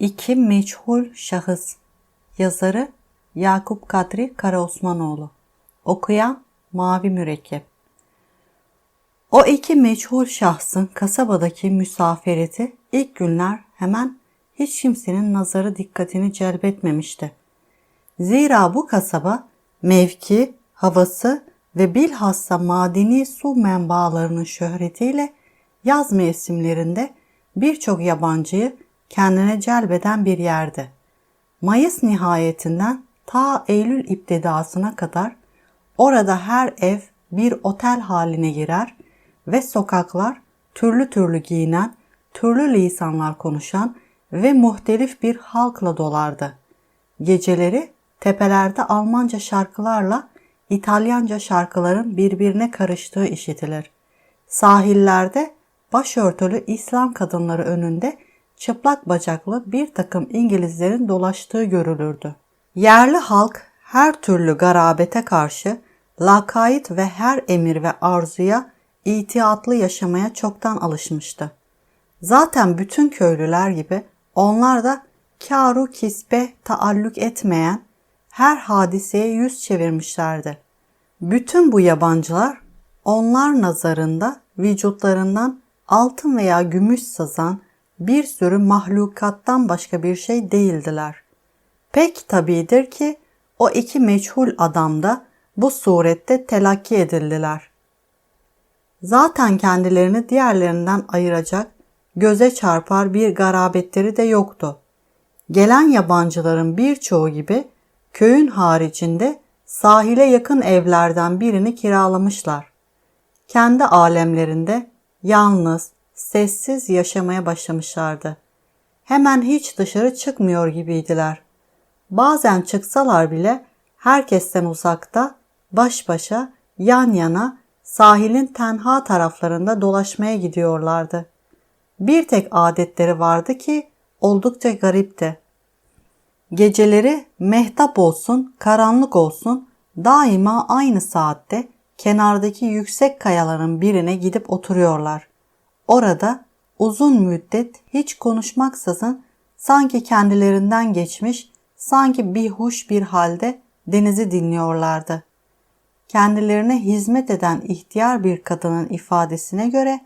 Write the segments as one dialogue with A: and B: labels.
A: İki Meçhul Şahıs. Yazarı Yakup Kadri Karaosmanoğlu. Okuyan Mavi Mürekkep. O iki meçhul şahsın kasabadaki müsafereti ilk günler hemen hiç kimsenin nazarı dikkatini celbetmemişti. Zira bu kasaba mevki, havası ve bilhassa madeni su menbaalarının şöhretiyle yaz mevsimlerinde birçok yabancıyı kendine celbeden bir yerdi. Mayıs nihayetinden ta Eylül iptidasına kadar orada her ev bir otel haline girer ve sokaklar türlü türlü giyinen, türlü lisanlar konuşan ve muhtelif bir halkla dolardı. Geceleri tepelerde Almanca şarkılarla İtalyanca şarkıların birbirine karıştığı işitilir. Sahillerde başörtülü İslam kadınları önünde çıplak bacaklı bir takım İngilizlerin dolaştığı görülürdü. Yerli halk her türlü garabete karşı lakayt ve her emir ve arzuya itiyatlı yaşamaya çoktan alışmıştı. Zaten bütün köylüler gibi onlar da karu kisbe taalluk etmeyen her hadiseye yüz çevirmişlerdi. Bütün bu yabancılar onlar nazarında vücutlarından altın veya gümüş sazan bir sürü mahlukattan başka bir şey değildiler. Pek tabidir ki o iki meçhul adam da bu surette telakki edildiler. Zaten kendilerini diğerlerinden ayıracak, göze çarpar bir garabetleri de yoktu. Gelen yabancıların birçoğu gibi köyün haricinde sahile yakın evlerden birini kiralamışlar. Kendi alemlerinde yalnız, sessiz yaşamaya başlamışlardı. Hemen hiç dışarı çıkmıyor gibiydiler. Bazen çıksalar bile herkesten uzakta, baş başa, yan yana sahilin tenha taraflarında dolaşmaya gidiyorlardı. Bir tek adetleri vardı ki oldukça garipti. Geceleri mehtap olsun, karanlık olsun daima aynı saatte kenardaki yüksek kayaların birine gidip oturuyorlar. Orada uzun müddet hiç konuşmaksızın sanki kendilerinden geçmiş, sanki bihuş bir halde denizi dinliyorlardı. Kendilerine hizmet eden ihtiyar bir kadının ifadesine göre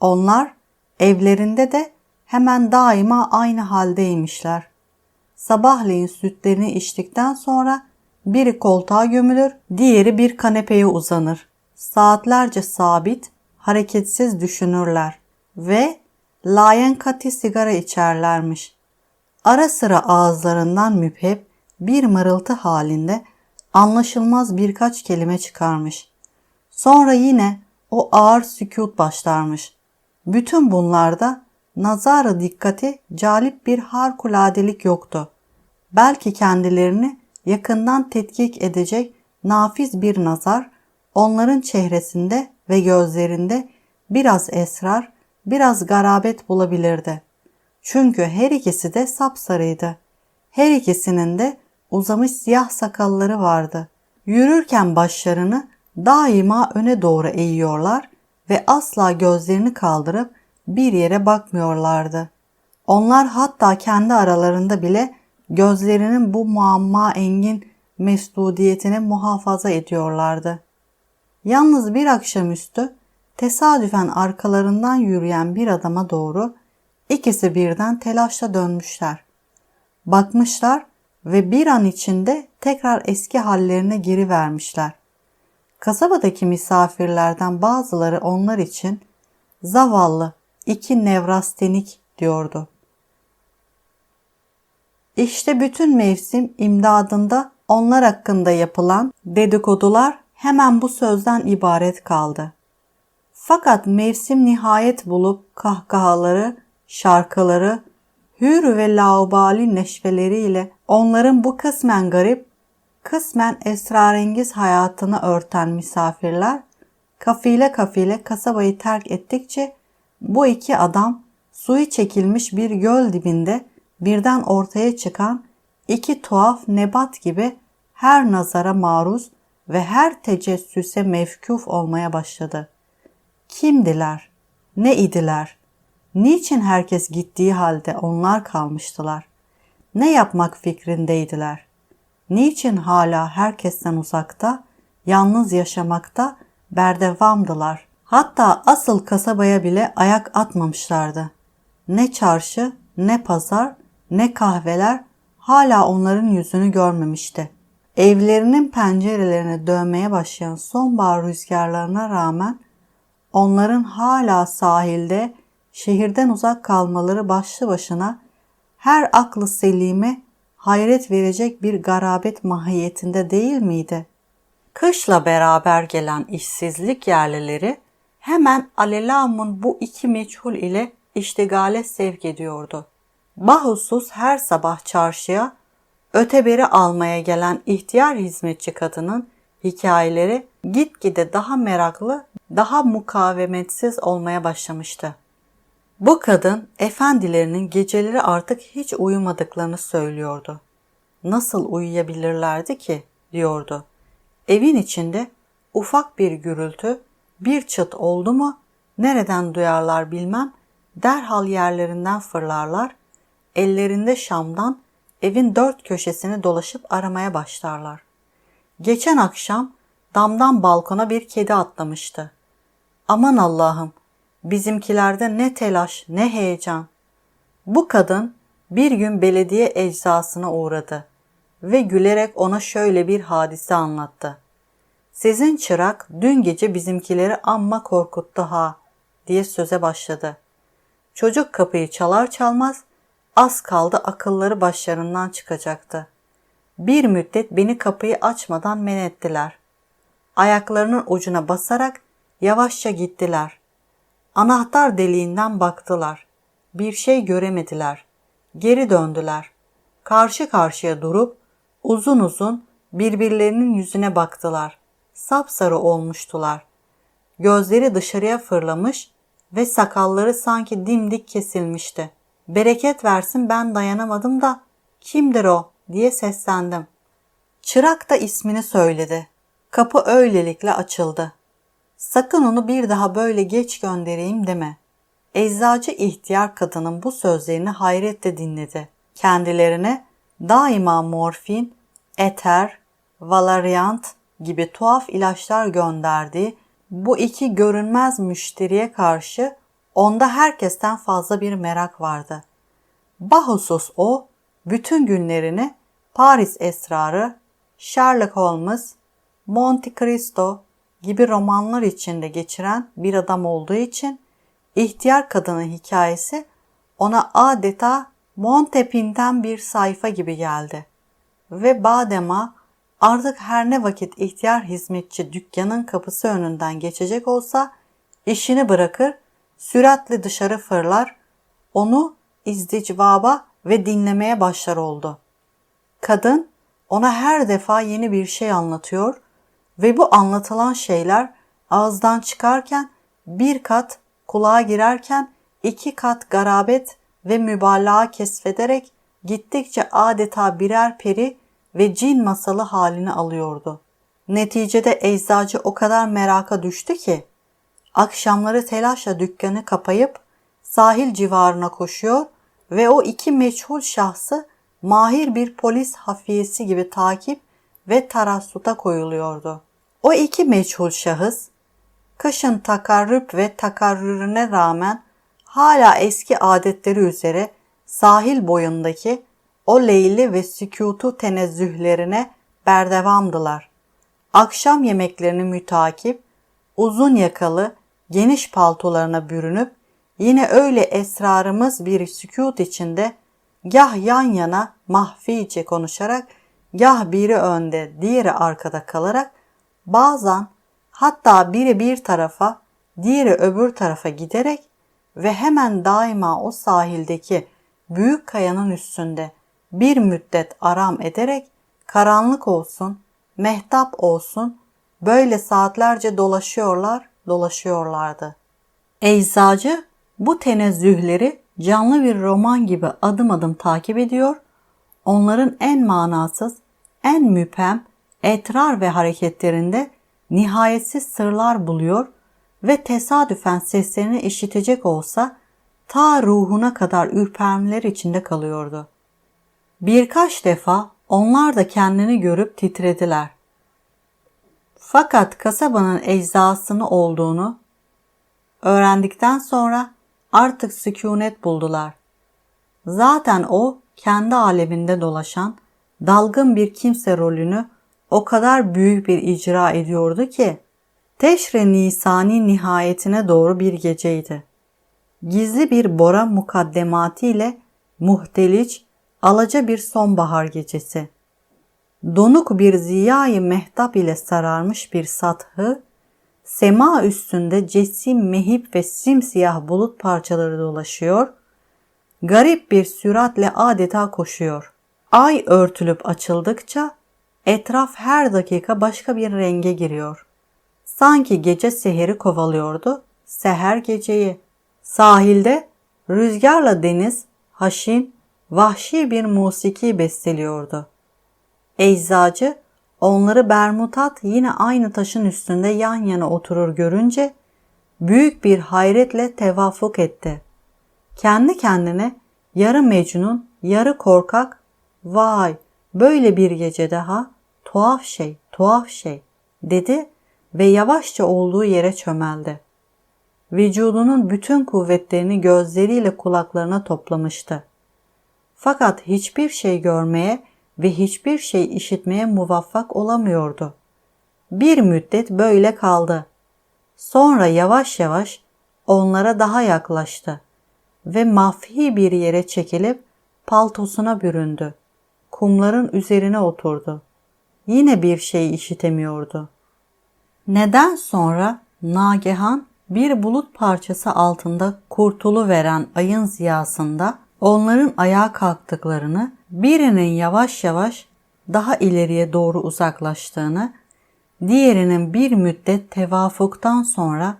A: onlar evlerinde de hemen daima aynı haldeymişler. Sabahleyin sütlerini içtikten sonra biri koltuğa gömülür, diğeri bir kanepeye uzanır. Saatlerce sabit, hareketsiz düşünürler ve layen kati sigara içerlermiş. Ara sıra ağızlarından müphep bir mırıltı halinde anlaşılmaz birkaç kelime çıkarmış. Sonra yine o ağır sükut başlarmış. Bütün bunlarda nazara dikkati calip bir harikuladelik yoktu. Belki kendilerini yakından tetkik edecek nafiz bir nazar onların çehresinde ve gözlerinde biraz esrar, biraz garabet bulabilirdi. Çünkü her ikisi de sapsarıydı. Her ikisinin de uzamış siyah sakalları vardı. Yürürken başlarını daima öne doğru eğiyorlar ve asla gözlerini kaldırıp bir yere bakmıyorlardı. Onlar hatta kendi aralarında bile gözlerinin bu muamma engin mesudiyetini muhafaza ediyorlardı. Yalnız bir akşamüstü tesadüfen arkalarından yürüyen bir adama doğru ikisi birden telaşla dönmüşler. Bakmışlar ve bir an içinde tekrar eski hallerine geri vermişler. Kasabadaki misafirlerden bazıları onlar için zavallı iki nevrastenik diyordu. İşte bütün mevsim imdadında onlar hakkında yapılan dedikodular hemen bu sözden ibaret kaldı. Fakat mevsim nihayet bulup kahkahaları, şarkıları, hür ve laubali neşveleriyle onların bu kısmen garip, kısmen esrarengiz hayatını örten misafirler, kafile kafile kasabayı terk ettikçe bu iki adam suyu çekilmiş bir göl dibinde birden ortaya çıkan iki tuhaf nebat gibi her nazara maruz ve her tecessüse mevkuf olmaya başladı. Kimdiler? Ne idiler? Niçin herkes gittiği halde onlar kalmıştılar? ne yapmak fikrindeydiler? Niçin hala herkesten uzakta, yalnız yaşamakta berdevamdılar? Hatta asıl kasabaya bile ayak atmamışlardı. Ne çarşı, ne pazar, ne kahveler hala onların yüzünü görmemişti. Evlerinin pencerelerini dövmeye başlayan sonbahar rüzgarlarına rağmen onların hala sahilde şehirden uzak kalmaları başlı başına her aklı selime hayret verecek bir garabet mahiyetinde değil miydi? Kışla beraber gelen işsizlik yerlileri hemen alelamun bu iki meçhul ile iştigale sevk ediyordu. Bahusus her sabah çarşıya öteberi almaya gelen ihtiyar hizmetçi kadının hikayeleri gitgide daha meraklı, daha mukavemetsiz olmaya başlamıştı. Bu kadın efendilerinin geceleri artık hiç uyumadıklarını söylüyordu. Nasıl uyuyabilirlerdi ki diyordu. Evin içinde ufak bir gürültü, bir çıt oldu mu nereden duyarlar bilmem derhal yerlerinden fırlarlar, ellerinde şamdan evin dört köşesini dolaşıp aramaya başlarlar. Geçen akşam damdan balkona bir kedi atlamıştı. Aman Allah'ım bizimkilerde ne telaş ne heyecan. Bu kadın bir gün belediye eczasına uğradı ve gülerek ona şöyle bir hadise anlattı. Sizin çırak dün gece bizimkileri amma korkuttu ha diye söze başladı. Çocuk kapıyı çalar çalmaz az kaldı akılları başlarından çıkacaktı. Bir müddet beni kapıyı açmadan men ettiler. Ayaklarının ucuna basarak yavaşça gittiler. Anahtar deliğinden baktılar. Bir şey göremediler. Geri döndüler. Karşı karşıya durup uzun uzun birbirlerinin yüzüne baktılar. Sapsarı olmuştular. Gözleri dışarıya fırlamış ve sakalları sanki dimdik kesilmişti. Bereket versin ben dayanamadım da kimdir o diye seslendim. Çırak da ismini söyledi. Kapı öylelikle açıldı. Sakın onu bir daha böyle geç göndereyim deme. Eczacı ihtiyar kadının bu sözlerini hayretle dinledi. Kendilerine daima morfin, eter, valeriant gibi tuhaf ilaçlar gönderdiği bu iki görünmez müşteriye karşı onda herkesten fazla bir merak vardı. Bahusus o, bütün günlerini Paris esrarı, Sherlock Holmes, Monte Cristo gibi romanlar içinde geçiren bir adam olduğu için ihtiyar kadının hikayesi ona adeta Montepin'den bir sayfa gibi geldi. Ve Badema artık her ne vakit ihtiyar hizmetçi dükkanın kapısı önünden geçecek olsa işini bırakır, süratle dışarı fırlar, onu izdicvaba ve dinlemeye başlar oldu. Kadın ona her defa yeni bir şey anlatıyor ve bu anlatılan şeyler ağızdan çıkarken bir kat, kulağa girerken iki kat garabet ve mübalağa kesfederek gittikçe adeta birer peri ve cin masalı halini alıyordu. Neticede eczacı o kadar meraka düştü ki akşamları telaşla dükkanı kapayıp sahil civarına koşuyor ve o iki meçhul şahsı mahir bir polis hafiyesi gibi takip ve tarassuta koyuluyordu. O iki meçhul şahıs kışın takarrüp ve takarrürüne rağmen hala eski adetleri üzere sahil boyundaki o leyli ve sükutu tenezzühlerine berdevamdılar. Akşam yemeklerini mütakip, uzun yakalı, geniş paltolarına bürünüp yine öyle esrarımız bir sükut içinde gah yan yana mahfice konuşarak gah biri önde diğeri arkada kalarak bazen hatta biri bir tarafa diğeri öbür tarafa giderek ve hemen daima o sahildeki büyük kayanın üstünde bir müddet aram ederek karanlık olsun, mehtap olsun böyle saatlerce dolaşıyorlar, dolaşıyorlardı. Eczacı bu tenezzühleri canlı bir roman gibi adım adım takip ediyor, onların en manasız, en müphem, etrar ve hareketlerinde nihayetsiz sırlar buluyor ve tesadüfen seslerini işitecek olsa ta ruhuna kadar ürpermeler içinde kalıyordu. Birkaç defa onlar da kendini görüp titrediler. Fakat kasabanın eczasını olduğunu öğrendikten sonra artık sükunet buldular. Zaten o kendi aleminde dolaşan dalgın bir kimse rolünü o kadar büyük bir icra ediyordu ki Teşre Nisani nihayetine doğru bir geceydi. Gizli bir bora mukaddemati ile muhteliç, alaca bir sonbahar gecesi. Donuk bir ziyayı mehtap ile sararmış bir sathı, sema üstünde cesim mehip ve simsiyah bulut parçaları dolaşıyor, garip bir süratle adeta koşuyor. Ay örtülüp açıldıkça etraf her dakika başka bir renge giriyor. Sanki gece seheri kovalıyordu, seher geceyi. Sahilde rüzgarla deniz, haşin, vahşi bir musiki besteliyordu. Eczacı onları Bermutat yine aynı taşın üstünde yan yana oturur görünce büyük bir hayretle tevafuk etti. Kendi kendine yarı mecnun, yarı korkak, vay böyle bir gece daha tuhaf şey, tuhaf şey dedi ve yavaşça olduğu yere çömeldi. Vücudunun bütün kuvvetlerini gözleriyle kulaklarına toplamıştı. Fakat hiçbir şey görmeye ve hiçbir şey işitmeye muvaffak olamıyordu. Bir müddet böyle kaldı. Sonra yavaş yavaş onlara daha yaklaştı ve mafhi bir yere çekilip paltosuna büründü. Kumların üzerine oturdu. Yine bir şey işitemiyordu. Neden sonra nagehan bir bulut parçası altında kurtulu veren ayın ziyasında onların ayağa kalktıklarını, birinin yavaş yavaş daha ileriye doğru uzaklaştığını, diğerinin bir müddet tevafuktan sonra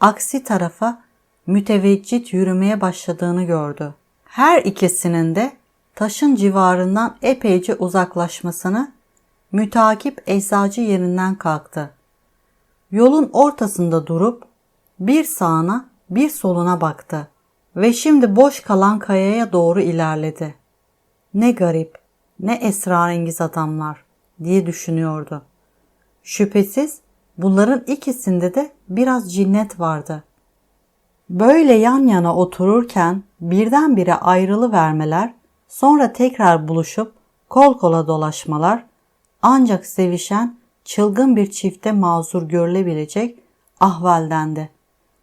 A: aksi tarafa müteveccit yürümeye başladığını gördü. Her ikisinin de taşın civarından epeyce uzaklaşmasını mütakip eczacı yerinden kalktı. Yolun ortasında durup bir sağına bir soluna baktı ve şimdi boş kalan kayaya doğru ilerledi. Ne garip, ne esrarengiz adamlar diye düşünüyordu. Şüphesiz bunların ikisinde de biraz cinnet vardı. Böyle yan yana otururken birdenbire ayrılı vermeler, sonra tekrar buluşup kol kola dolaşmalar ancak sevişen çılgın bir çifte mazur görülebilecek ahvaldendi.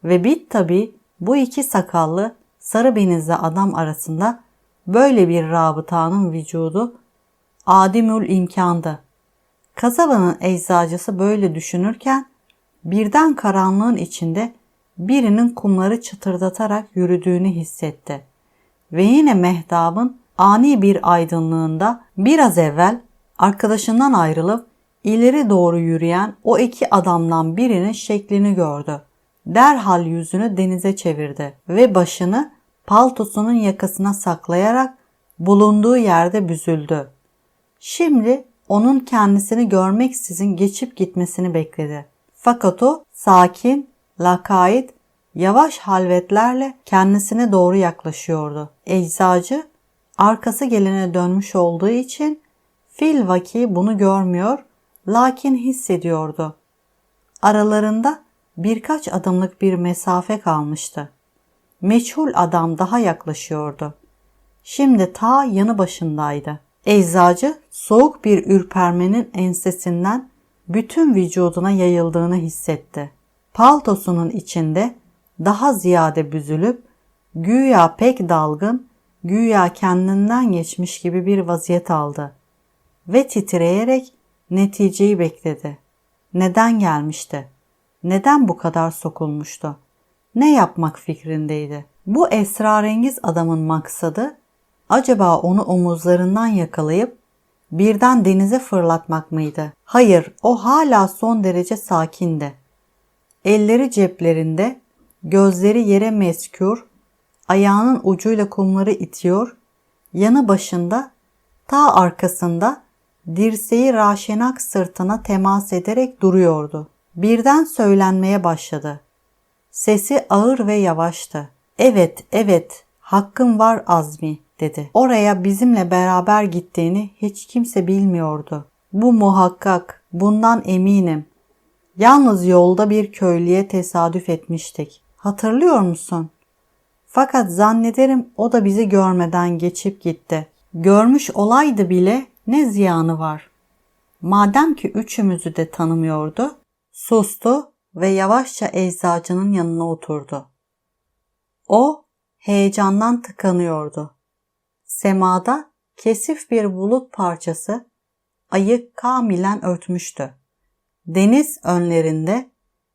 A: Ve bit tabi bu iki sakallı sarı benizli adam arasında böyle bir rabıtanın vücudu adimül imkandı. Kasabanın eczacısı böyle düşünürken birden karanlığın içinde birinin kumları çıtırdatarak yürüdüğünü hissetti. Ve yine mehtabın ani bir aydınlığında biraz evvel arkadaşından ayrılıp ileri doğru yürüyen o iki adamdan birinin şeklini gördü. Derhal yüzünü denize çevirdi ve başını paltosunun yakasına saklayarak bulunduğu yerde büzüldü. Şimdi onun kendisini görmeksizin geçip gitmesini bekledi. Fakat o sakin, lakayt, yavaş halvetlerle kendisine doğru yaklaşıyordu. Eczacı arkası gelene dönmüş olduğu için fil vaki bunu görmüyor lakin hissediyordu. Aralarında birkaç adımlık bir mesafe kalmıştı. Meçhul adam daha yaklaşıyordu. Şimdi ta yanı başındaydı. Eczacı soğuk bir ürpermenin ensesinden bütün vücuduna yayıldığını hissetti. Paltosunun içinde daha ziyade büzülüp güya pek dalgın, güya kendinden geçmiş gibi bir vaziyet aldı ve titreyerek neticeyi bekledi. Neden gelmişti? Neden bu kadar sokulmuştu? Ne yapmak fikrindeydi? Bu esrarengiz adamın maksadı acaba onu omuzlarından yakalayıp birden denize fırlatmak mıydı? Hayır, o hala son derece sakindi. Elleri ceplerinde, gözleri yere meskür, ayağının ucuyla kumları itiyor, yanı başında, ta arkasında dirseği Raşenak sırtına temas ederek duruyordu. Birden söylenmeye başladı. Sesi ağır ve yavaştı. Evet, evet, hakkım var Azmi. dedi. Oraya bizimle beraber gittiğini hiç kimse bilmiyordu. Bu muhakkak, bundan eminim. Yalnız yolda bir köylüye tesadüf etmiştik. Hatırlıyor musun? Fakat zannederim o da bizi görmeden geçip gitti. Görmüş olaydı bile ne ziyanı var. Madem ki üçümüzü de tanımıyordu, sustu ve yavaşça eczacının yanına oturdu. O heyecandan tıkanıyordu. Semada kesif bir bulut parçası ayı kamilen örtmüştü. Deniz önlerinde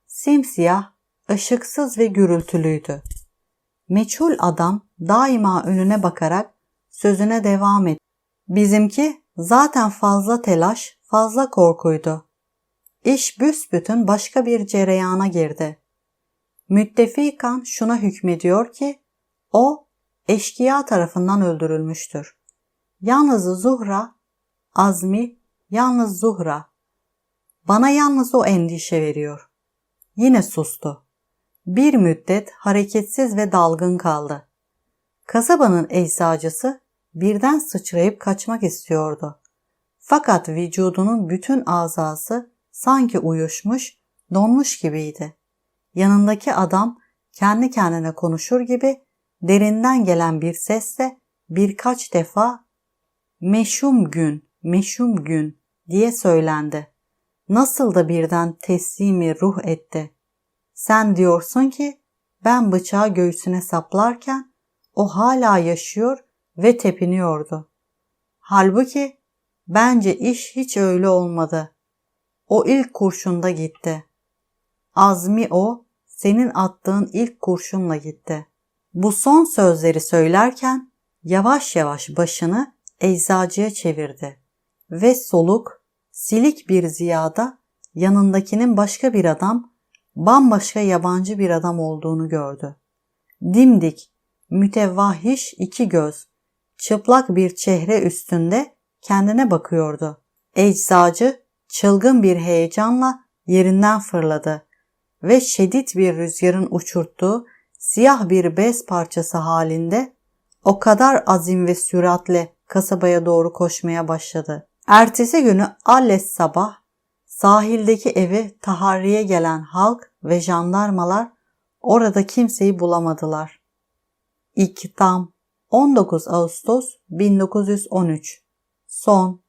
A: simsiyah, ışıksız ve gürültülüydü. Meçhul adam daima önüne bakarak sözüne devam etti. Bizimki zaten fazla telaş, fazla korkuydu. İş büsbütün başka bir cereyana girdi. Müttefikan şuna hükmediyor ki o eşkıya tarafından öldürülmüştür. Yalnız Zuhra, Azmi, yalnız Zuhra. Bana yalnız o endişe veriyor. Yine sustu. Bir müddet hareketsiz ve dalgın kaldı. Kasabanın eczacısı birden sıçrayıp kaçmak istiyordu. Fakat vücudunun bütün azası sanki uyuşmuş, donmuş gibiydi. Yanındaki adam kendi kendine konuşur gibi derinden gelen bir sesle birkaç defa meşhum gün, meşhum gün diye söylendi. Nasıl da birden teslimi ruh etti. Sen diyorsun ki ben bıçağı göğsüne saplarken o hala yaşıyor ve tepiniyordu. Halbuki bence iş hiç öyle olmadı. O ilk kurşunda gitti. Azmi o, senin attığın ilk kurşunla gitti. Bu son sözleri söylerken yavaş yavaş başını eczacıya çevirdi ve soluk, silik bir ziyada yanındakinin başka bir adam, bambaşka yabancı bir adam olduğunu gördü. Dimdik, mütevahhiş iki göz, çıplak bir çehre üstünde kendine bakıyordu. Eczacı çılgın bir heyecanla yerinden fırladı ve şiddet bir rüzgarın uçurttuğu siyah bir bez parçası halinde o kadar azim ve süratle kasabaya doğru koşmaya başladı. Ertesi günü alles sabah sahildeki evi taharriye gelen halk ve jandarmalar orada kimseyi bulamadılar. İktam 19 Ağustos 1913 Son